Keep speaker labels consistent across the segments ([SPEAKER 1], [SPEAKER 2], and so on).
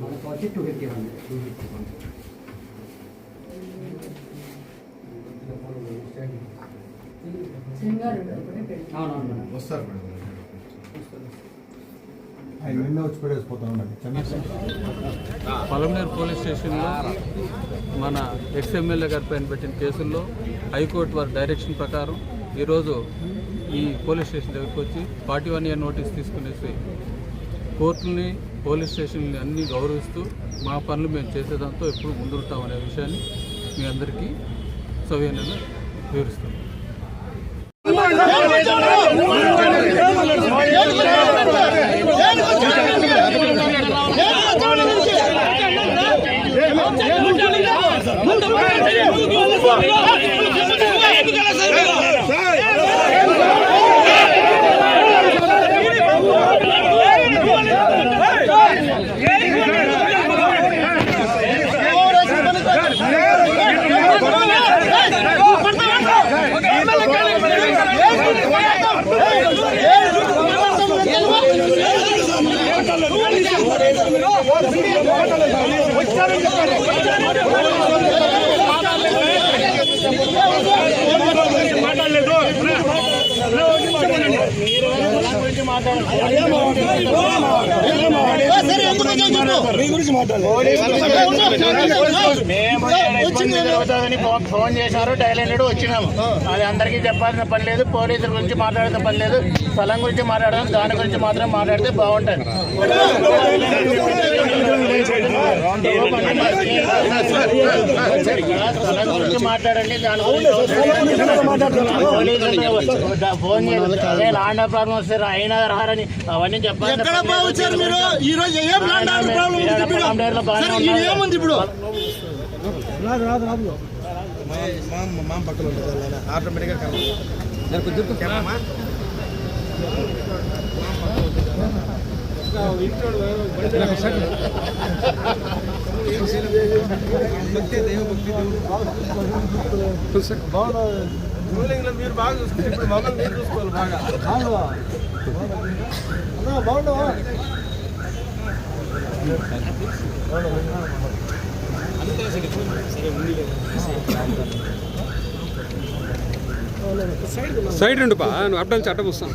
[SPEAKER 1] మనకు వచ్చి two fifty hundred
[SPEAKER 2] two fifty hundred
[SPEAKER 1] అవునవును
[SPEAKER 2] వస్తారు మేడం
[SPEAKER 3] ఆయన నిన్న వచ్చి పెట్టేసిపోతా
[SPEAKER 4] పలమనేరు పోలీస్ స్టేషన్లో మన ఎక్స్ఎమ్మెల్యే గారి పైన పెట్టిన కేసుల్లో హైకోర్టు వారి డైరెక్షన్ ప్రకారం ఈరోజు ఈ పోలీస్ స్టేషన్ దగ్గరికి వచ్చి ఫార్టీ వన్ ఇయర్ నోటీస్ తీసుకునేసి కోర్టుని పోలీస్ స్టేషన్ని అన్నీ గౌరవిస్తూ మా పనులు మేము చేసేదాంతో ఎప్పుడు ముందుంటాం అనే విషయాన్ని మీ అందరికీ సవ్యంగా
[SPEAKER 5] మాట్లాడలేదు. మాట్లాడలేదు ఫోన్- ఫోన్ చేశారు టైలెండ్ వచ్చినాము. అది అందరికీ చెప్పాల్సిన పని లేదు పోలీసుల గురించి మాట్లాడాల్సిన పని లేదు. స్థలం గురించి మాట్లాడడం దాని గురించి మాత్రం మాట్లాడితే బాగుంటుంది. మాట్లాడండి ఫోన్ చేసి ప్రాబ్లం వస్తే అయినా రారని అవన్నీ చెప్పాలి
[SPEAKER 6] ఎక్కడ బాగుచ్చారు
[SPEAKER 3] మా పక్కన ఉంటుంది ఆటోమేటిక్గా మీరు బాగా చూసుకుంటే ఇప్పుడు మమ్మల్ని మీరు చూసుకోవాలి బాగా. బాగుండవా?
[SPEAKER 7] సైడ్ ఉండు పా నువ్వు అడ్డం నుంచి అడ్డం వస్తాను.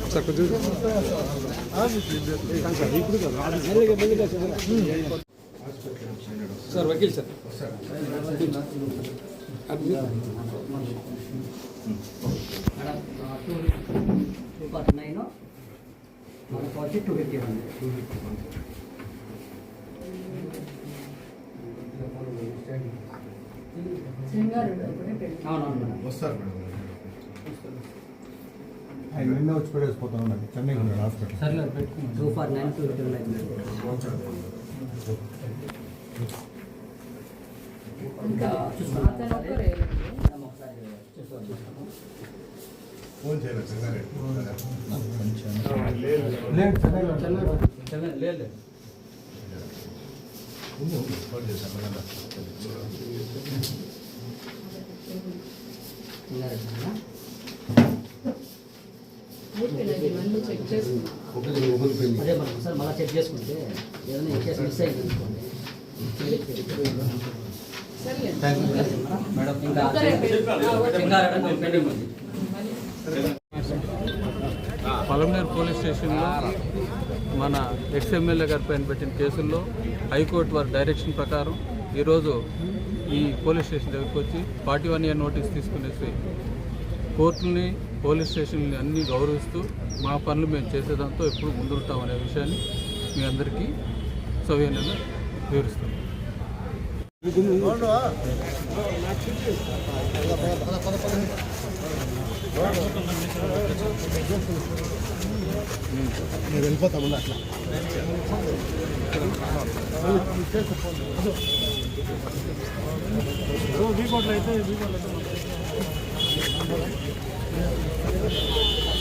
[SPEAKER 7] సార్ కొంచెం sir Vakeel sir.
[SPEAKER 1] Madam two forty nine మనకు వచ్చి two fifty one
[SPEAKER 2] two fifty one
[SPEAKER 1] అవునవును మేడం.
[SPEAKER 2] వస్తారు మేడం.
[SPEAKER 3] ఆయన నిన్న వచ్చి పెట్టేసిపోతా ఉండండి చెన్నై ఉన్నాడు హాస్పిటల్.
[SPEAKER 1] సరే two four nine two fifty
[SPEAKER 2] phone చేయాలి
[SPEAKER 3] లేదు చెన్నై
[SPEAKER 4] లేదు
[SPEAKER 2] ఫోన్ చేశాను
[SPEAKER 1] అదే మనం ఒకసారి మళ్ళీ చెక్ చేసుకుంటే ఏదైనా మిస్ అయింది అనుకోండి మేడం ఇంకా
[SPEAKER 4] పలమనేరు పోలీస్ స్టేషన్లో మన ఎక్స్ఎమ్మెల్యే గారి పైన పెట్టిన కేసుల్లో హైకోర్టు వారి డైరెక్షన్ ప్రకారం ఈరోజు ఈ పోలీస్ స్టేషన్ దగ్గరికి వచ్చి ఫార్టీ వన్ ఇయర్ నోటీస్ తీసుకునేసి కోర్టుని పోలీస్ స్టేషన్లు అన్నీ గౌరవిస్తూ మా పనులు మేము చేసేదాంతో ఎప్పుడు ముందుంటాం అనే విషయాన్ని మీ అందరికీ సవ్యంగా వివరిస్తాం
[SPEAKER 6] నేను వెళ్ళిపోతామన్నా అట్లా.
[SPEAKER 8] అయితే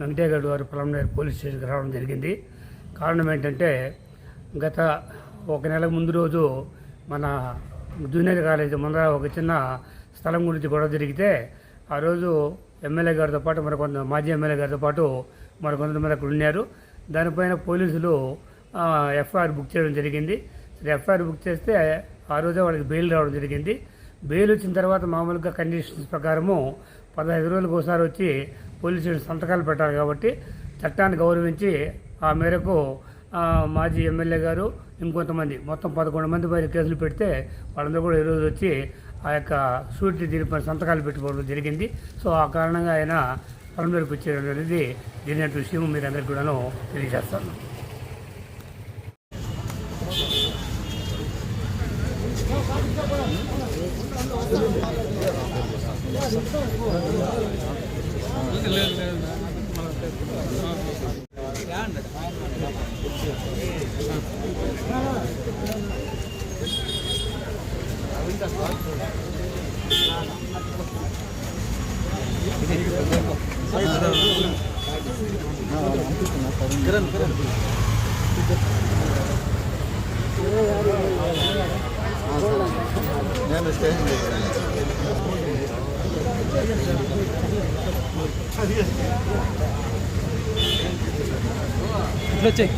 [SPEAKER 8] వెంకటేగౌడ్ గారు పొలంనేరు పోలీస్ స్టేషన్కి రావడం జరిగింది. కారణం ఏంటంటే గత ఒక నెల ముందు రోజు మన జూనియర్ కాలేజీ ముందర ఒక చిన్న స్థలం గురించి గొడవ జరిగితే ఆ రోజు ఎమ్మెల్యే గారితో పాటు మరికొంత మాజీ ఎమ్మెల్యే గారితో పాటు మరికొంతమంది అక్కడ ఉన్నారు. దానిపైన పోలీసులు ఎఫ్ఐఆర్ బుక్ చేయడం జరిగింది. ఎఫ్ఐఆర్ బుక్ చేస్తే ఆ రోజే వాళ్ళకి బెయిల్ రావడం జరిగింది. బెయిల్ వచ్చిన తర్వాత మామూలుగా కండిషన్స్ ప్రకారము పదహైదు రోజులకు ఒకసారి వచ్చి పోలీస్ స్టేషన్ సంతకాలు పెట్టాలి కాబట్టి చట్టాన్ని గౌరవించి ఆ మేరకు మాజీ ఎమ్మెల్యే గారు ఇంకొంతమంది మొత్తం పదకొండు మంది పైన కేసులు పెడితే వాళ్ళందరూ కూడా ఈరోజు వచ్చి ఆ యొక్క షూరిటీ దీనిపై సంతకాలు పెట్టుకోవడం జరిగింది. సో ఆ కారణంగా ఆయన పరమేరకు వచ్చేయడం అనేది జరిగిన విషయం మీరందరికీ కూడాను తెలియజేస్తాను.
[SPEAKER 4] కిరణ్ కిరణ్ నేను స్టేషన్ అది ఎట్లా వచ్చాయి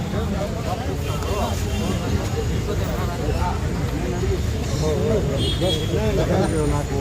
[SPEAKER 4] నాకు